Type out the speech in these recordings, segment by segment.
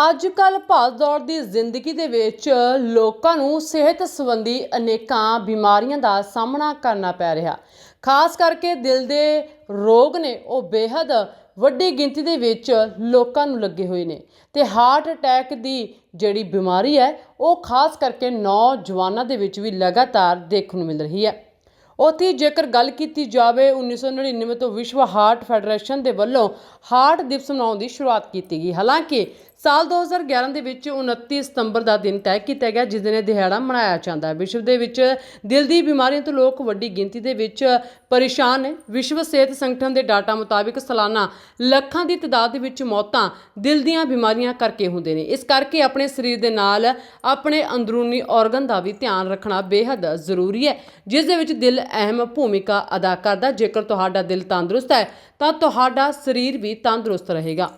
ਅੱਜ ਕੱਲ ਦੌੜ ਦੀ ਜ਼ਿੰਦਗੀ ਦੇ ਵਿੱਚ ਲੋਕਾਂ ਨੂੰ ਸਿਹਤ ਸੰਬੰਧੀ ਅਨੇਕਾਂ ਬਿਮਾਰੀਆਂ ਦਾ ਸਾਹਮਣਾ ਕਰਨਾ ਪੈ ਰਿਹਾ। ਖਾਸ ਕਰਕੇ ਦਿਲ ਦੇ ਰੋਗ ਨੇ, ਉਹ ਬੇਹੱਦ ਵੱਡੀ ਗਿਣਤੀ ਦੇ ਵਿੱਚ ਲੋਕਾਂ ਨੂੰ ਲੱਗੇ ਹੋਏ ਨੇ ਤੇ ਹਾਰਟ ਅਟੈਕ ਦੀ ਜਿਹੜੀ ਬਿਮਾਰੀ ਹੈ, ਉਹ ਖਾਸ ਕਰਕੇ ਨੌਜਵਾਨਾਂ ਦੇ ਵਿੱਚ ਵੀ ਲਗਾਤਾਰ ਦੇਖਣ ਨੂੰ ਮਿਲ ਰਹੀ ਹੈ। ਉੱਥੇ ਜੇਕਰ ਗੱਲ ਕੀਤੀ ਜਾਵੇ 1999 ਤੋਂ ਵਿਸ਼ਵ ਹਾਰਟ ਫੈਡਰੇਸ਼ਨ ਦੇ ਵੱਲੋਂ ਹਾਰਟ ਦਿਵਸ ਮਨਾਉਣ ਦੀ ਸ਼ੁਰੂਆਤ ਕੀਤੀ ਗਈ। ਹਾਲਾਂਕਿ ਸਾਲ 2011 ਦੇ ਵਿੱਚ 29 ਸਤੰਬਰ ਦਾ ਦਿਨ ਤੈਅ ਕੀਤਾ ਗਿਆ, ਜਿਸ ਦਿਨ ਇਹ ਦਿਹਾੜਾ ਮਨਾਇਆ ਜਾਂਦਾ ਹੈ। ਵਿਸ਼ਵ ਦੇ ਵਿੱਚ ਦਿਲ ਦੀ ਬਿਮਾਰੀਆਂ ਤੋਂ ਲੋਕ ਵੱਡੀ ਗਿਣਤੀ ਦੇ ਵਿੱਚ ਪਰੇਸ਼ਾਨ ਨੇ। ਵਿਸ਼ਵ ਸਿਹਤ ਸੰਗਠਨ ਦੇ ਡਾਟਾ ਮੁਤਾਬਿਕ ਸਾਲਾਨਾ ਲੱਖਾਂ ਦੀ ਤਦਾਦ ਦੇ ਵਿੱਚ ਮੌਤਾਂ ਦਿਲ ਦੀਆਂ ਬਿਮਾਰੀਆਂ ਕਰਕੇ ਹੁੰਦੇ ਨੇ। ਇਸ ਕਰਕੇ ਆਪਣੇ ਸਰੀਰ ਦੇ ਨਾਲ ਆਪਣੇ ਅੰਦਰੂਨੀ ਆਰਗਨ ਦਾ ਵੀ ਧਿਆਨ ਰੱਖਣਾ ਬੇहद ਜ਼ਰੂਰੀ ਹੈ, ਜਿਸ ਦੇ ਵਿੱਚ ਦਿਲ ਅਹਿਮ ਭੂਮਿਕਾ ਅਦਾ ਕਰਦਾ ਜੇਕਰ ਤੁਹਾਡਾ ਦਿਲ ਤੰਦਰੁਸਤ ਹੈ, ਤਾਂ ਤੁਹਾਡਾ ਸਰੀਰ ਵੀ ਤੰਦਰੁਸਤ ਰਹੇਗਾ।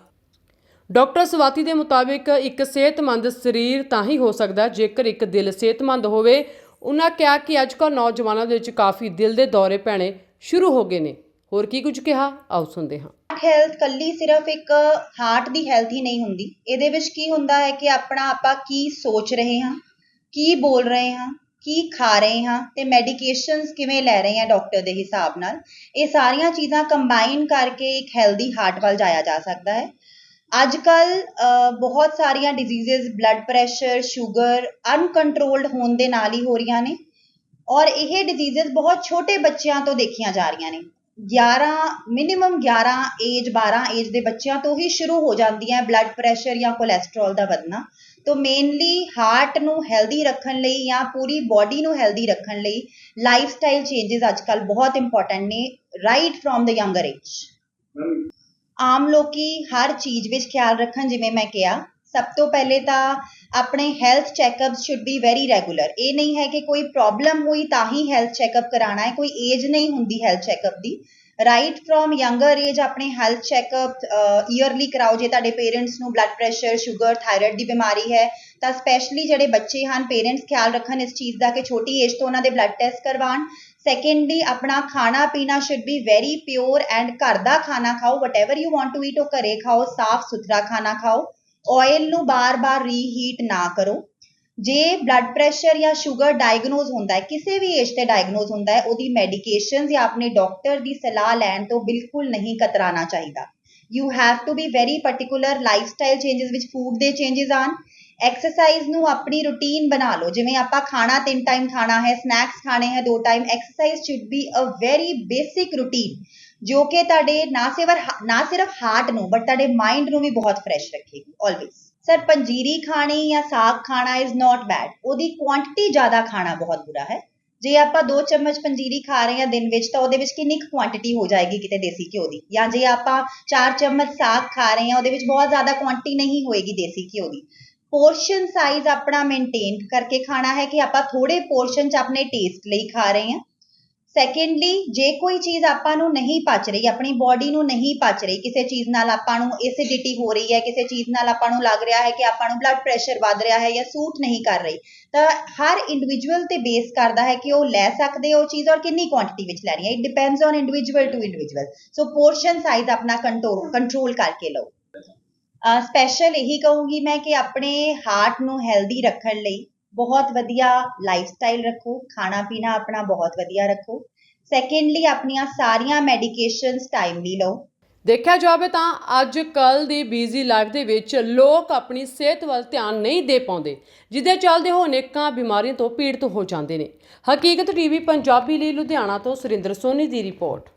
ਡਾਕਟਰ ਸਵਾਤੀ ਦੇ ਮੁਤਾਬਿਕ ਇੱਕ ਸਿਹਤਮੰਦ ਸਰੀਰ ਤਾਂ ਹੀ ਹੋ ਸਕਦਾ ਜੇਕਰ ਇੱਕ ਦਿਲ ਸਿਹਤਮੰਦ ਹੋਵੇ। ਉਹਨਾਂ ਕਿਹਾ ਕਿ ਅੱਜਕੱਲ ਨੌਜਵਾਨਾਂ ਦੇ ਵਿੱਚ ਕਾਫੀ ਦਿਲ ਦੇ ਦੌਰੇ ਪੈਣੇ ਸ਼ੁਰੂ ਹੋ ਗਏ ਨੇ। ਹੋਰ ਕੀ ਕੁਝ ਕਿਹਾ? ਆਓ ਸੁਣਦੇ ਹਾਂ। ਹੈਲਥ ਕੱਲੀ ਸਿਰਫ ਇੱਕ ਹਾਰਟ ਦੀ ਹੈਲਥ ਹੀ ਨਹੀਂ ਹੁੰਦੀ। ਇਹਦੇ ਵਿੱਚ ਕੀ ਹੁੰਦਾ ਹੈ ਕਿ ਆਪਣਾ ਆਪਾਂ ਕੀ ਸੋਚ ਰਹੇ ਹਾਂ, ਕੀ ਬੋਲ ਰਹੇ ਹਾਂ, ਕੀ ਖਾ ਰਹੇ ਹਾਂ ਤੇ ਮੈਡੀਕੇਸ਼ਨਸ ਕਿਵੇਂ ਲੈ ਰਹੇ ਹਾਂ ਡਾਕਟਰ ਦੇ ਹਿਸਾਬ ਨਾਲ। ਇਹ ਸਾਰੀਆਂ ਚੀਜ਼ਾਂ ਕੰਬਾਈਨ ਕਰਕੇ ਇੱਕ ਹੈਲਦੀ ਹਾਰਟ ਵੱਲ ਜਾਇਆ ਜਾ ਸਕਦਾ ਹੈ। ਅੱਜ ਕੱਲ੍ਹ ਬਹੁਤ ਸਾਰੀਆਂ diseases blood pressure sugar uncontrolled ਹੋਣ ਦੇ ਨਾਲ ਹੀ ਹੋ ਰਹੀਆਂ ਨੇ। ਔਰ ਇਹ ਡਿਜ਼ੀਜ਼ਸ ਬਹੁਤ ਛੋਟੇ ਬੱਚਿਆਂ ਤੋਂ ਦੇਖੀਆਂ ਜਾ ਰਹੀਆਂ ਨੇ। 11 ਮਿਨੀਮਮ 11 ਏਜ 12 ਏਜ ਦੇ ਬੱਚਿਆਂ ਤੋਂ ਹੀ ਸ਼ੁਰੂ ਹੋ ਜਾਂਦੀਆਂ ਬਲੱਡ ਪ੍ਰੈਸ਼ਰ ਜਾਂ ਕੋਲੈਸਟਰੋਲ ਦਾ ਵਧਣਾ। ਤੋ ਮੇਨਲੀ ਹਾਰਟ ਨੂੰ ਹੈਲਦੀ ਰੱਖਣ ਲਈ ਜਾਂ ਪੂਰੀ ਬਾਡੀ ਨੂੰ ਹੈਲਦੀ ਰੱਖਣ ਲਈ ਲਾਈਫ ਸਟਾਈਲ ਚੇਂਜਸ ਅੱਜ ਕੱਲ੍ਹ ਬਹੁਤ ਇੰਪੋਰਟੈਂਟ ਨੇ right from the younger age ਆਮ ਲੋਕ ਹਰ ਚੀਜ਼ ਵਿੱਚ ਖਿਆਲ ਰੱਖਣ, ਜਿਵੇਂ ਮੈਂ ਕਿਹਾ, ਸਭ ਤੋਂ ਪਹਿਲੇ ਤਾਂ ਆਪਣੇ health checkup should be very regular ਇਹ ਨਹੀਂ ਹੈ ਕਿ ਕੋਈ ਪ੍ਰੋਬਲਮ ਹੋਈ ਤਾਂ ਹੀ ਹੈਲਥ ਚੈੱਕਅਪ ਕਰਾਉਣਾ ਹੈ, ਕੋਈ ਏਜ ਨਹੀਂ ਹੁੰਦੀ ਹੈਲਥ ਚੈੱਕਅਪ ਦੀ। ਰਾਈਟ ਫਰੋਮ ਯੰਗਰ ਏਜ ਆਪਣੇ ਹੈਲਥ ਚੈੱਕਅਪ ਈਅਰਲੀ ਕਰਾਓ ਜੇ ਤੁਹਾਡੇ ਪੇਰੈਂਟਸ ਨੂੰ ਬਲੱਡ ਪ੍ਰੈਸ਼ਰ ਸ਼ੂਗਰ ਥਾਇਰਾਇਡ ਦੀ ਬਿਮਾਰੀ ਹੈ, ਤਾਂ ਸਪੈਸ਼ਲੀ ਜਿਹੜੇ ਬੱਚੇ ਹਨ ਪੇਰੈਂਟਸ ਖਿਆਲ ਰੱਖਣ ਇਸ ਚੀਜ਼ ਦਾ ਕਿ ਛੋਟੀ ਏਜ ਤੋਂ ਉਹਨਾਂ ਦੇ ਬਲੱਡ ਟੈਸਟ ਕਰਵਾਉਣ। ਸੈਕੰਡਲੀ ਆਪਣਾ ਖਾਣਾ ਪੀਣਾ should be very pure and ਘਰ ਦਾ ਖਾਣਾ ਖਾਓ whatever you want to eat ਉਹ ਘਰੇ ਖਾਓ ਸਾਫ਼ ਸੁਥਰਾ ਖਾਣਾ ਖਾਓ। ਆਇਲ ਨੂੰ ਬਾਰ-ਬਾਰ ਰੀਹੀਟ ਨਾ ਕਰੋ। ਜੇ ਬਲੱਡ ਪ੍ਰੈਸ਼ਰ ਜਾਂ ਸ਼ੂਗਰ ਡਾਇਗਨੋਜ਼ ਹੁੰਦਾ ਹੈ, ਕਿਸੇ ਵੀ ਏਜ ਤੇ ਡਾਇਗਨੋਜ਼ ਹੁੰਦਾ ਹੈ, ਉਹਦੀ ਮੈਡੀਕੇਸ਼ਨ ਜਾਂ ਆਪਣੇ ਡਾਕਟਰ ਦੀ ਸਲਾਹ ਲੈਣ ਤੋਂ ਬਿਲਕੁਲ ਨਹੀਂ ਕਤਰਾਣਾ ਚਾਹੀਦਾ। You have to be very particular life style changes ਵਿੱਚ ਫੂਡ ਦੇ ਚੇਂਜਸ ਆਣ ਐਕਸਰਸਾਈਜ਼ ਨੂੰ ਆਪਣੀ ਰੁਟੀਨ ਬਣਾ ਲਓ। ਜਿਵੇਂ ਆਪਾਂ ਖਾਣਾ ਤਿੰਨ ਟਾਈਮ ਖਾਣਾ ਹੈ ਸਨੈਕਸ ਖਾਣੇ ਹੈ ਦੋ time exercise should be a very basic routine ਜੋ ਕਿ ਤੁਹਾਡੇ ਨਾ ਸਿਰਫ ਨਾ ਸਿਰਫ ਹਾਰਟ ਨੂੰ ਬਟ ਤੁਹਾਡੇ ਮਾਈਂਡ ਨੂੰ ਵੀ ਬਹੁਤ ਫਰੈਸ਼ ਰੱਖੇਗੀ ਆਲਵੇਸ ਸਰ ਪੰਜੀਰੀ ਖਾਣੀ ਜਾਂ ਸਾਗ ਖਾਣਾ ਇਜ਼ ਨਾਟ ਬੈਡ ਉਹਦੀ ਕੁਆਂਟੀਟੀ ਜ਼ਿਆਦਾ ਖਾਣਾ ਬਹੁਤ ਬੁਰਾ ਹੈ। ਜੇ ਆਪਾਂ 2 ਚਮਚ ਪੰਜੀਰੀ ਖਾ ਰਹੇ ਹਾਂ ਦਿਨ ਵਿੱਚ ਤਾਂ ਉਹਦੇ ਵਿੱਚ ਕਿੰਨੀ ਕੁ ਕੁਆਂਟੀਟੀ ਹੋ ਜਾਏਗੀ ਕਿਤੇ ਦੇਸੀ ਘਿਓ ਦੀ? ਜਾਂ ਜੇ ਆਪਾਂ 4 ਚਮਚ ਸਾਗ ਖਾ ਰਹੇ ਹਾਂ ਉਹਦੇ ਵਿੱਚ ਬਹੁਤ ਜ਼ਿਆਦਾ ਕੁਆਂਟੀਟੀ ਨਹੀਂ ਹੋਏਗੀ ਦੇਸੀ ਘਿਓ ਦੀ? ਪੋਰਸ਼ਨ ਸਾਈਜ਼ ਆਪਣਾ ਮੇਨਟੇਨ ਕਰਕੇ ਖਾਣਾ ਹੈ ਕਿ ਆਪਾਂ ਥੋੜੇ ਪੋਰਸ਼ਨ ਚ ਆਪਣੇ ਟੇਸਟ ਲਈ ਖਾ ਰਹੇ ਹਾਂ। ਸੈਕੰਡਲੀ ਜੇ ਕੋਈ ਚੀਜ਼ ਆਪਾਂ ਨੂੰ ਨਹੀਂ ਪਚ ਰਹੀ, ਆਪਣੀ ਬਾਡੀ ਨੂੰ ਨਹੀਂ ਪਚ ਰਹੀ, ਕਿਸੇ ਚੀਜ਼ ਨਾਲ ਆਪਾਂ ਨੂੰ ਐਸਿਡਿਟੀ ਹੋ ਰਹੀ ਹੈ, ਕਿਸੇ ਚੀਜ਼ ਨਾਲ ਆਪਾਂ ਨੂੰ ਲੱਗ ਰਿਹਾ ਹੈ ਕਿ ਆਪਾਂ ਨੂੰ ਬਲੱਡ ਪ੍ਰੈਸ਼ਰ ਵੱਧ ਰਿਹਾ ਹੈ ਜਾਂ ਸੂਟ ਨਹੀਂ ਕਰ ਰਹੀ, ਤਾਂ ਹਰ ਇੰਡੀਵਿਜੂਅਲ ਤੇ ਬੇਸ ਕਰਦਾ ਹੈ ਕਿ ਉਹ ਲੈ ਸਕਦੇ ਉਹ ਚੀਜ਼ ਔਰ ਕਿੰਨੀ ਕੁਆਂਟੀਟੀ ਵਿੱਚ ਲੈਣੀ ਹੈ। It depends on individual to individual so portion size ਆਪਣਾ ਕੰਟਰੋਲ ਕੰਟਰੋਲ ਕਰਕੇ ਲਓ। ਸਪੈਸ਼ਲ ਇਹੀ ਕਹੂੰਗੀ ਮੈਂ ਕਿ ਆਪਣੇ ਹਾਰਟ ਨੂੰ ਹੈਲਦੀ ਰੱਖਣ ਲਈ ਬਹੁਤ ਵਧੀਆ ਲਾਈਫ ਸਟਾਈਲ ਰੱਖੋ, ਖਾਣਾ ਪੀਣਾ ਆਪਣਾ ਬਹੁਤ ਵਧੀਆ ਰੱਖੋ। ਸੈਕੰਡਲੀ ਆਪਣੀਆਂ ਸਾਰੀਆਂ ਮੈਡੀਕੇਸ਼ਨਸ ਟਾਈਮਲੀ ਲਓ। ਦੇਖਿਆ ਜਾਵੇ ਤਾਂ ਅੱਜ ਕੱਲ ਦੀ ਬਿਜ਼ੀ ਲਾਈਫ ਦੇ ਵਿੱਚ ਲੋਕ ਆਪਣੀ ਸਿਹਤ ਵੱਲ ਧਿਆਨ ਨਹੀਂ ਦੇ ਪਾਉਂਦੇ ਜਿਹਦੇ ਚੱਲਦੇ ਹੋ ਅਨੇਕਾਂ ਬਿਮਾਰੀਆਂ ਤੋਂ ਪੀੜਤ ਹੋ ਜਾਂਦੇ ਨੇ। ਹਕੀਕਤ ਟੀਵੀ, ਪੰਜਾਬੀ ਲਈ ਲੁਧਿਆਣਾ ਤੋਂ ਸੁਰਿੰਦਰ ਸੋਨੀ ਦੀ ਰਿਪੋਰਟ।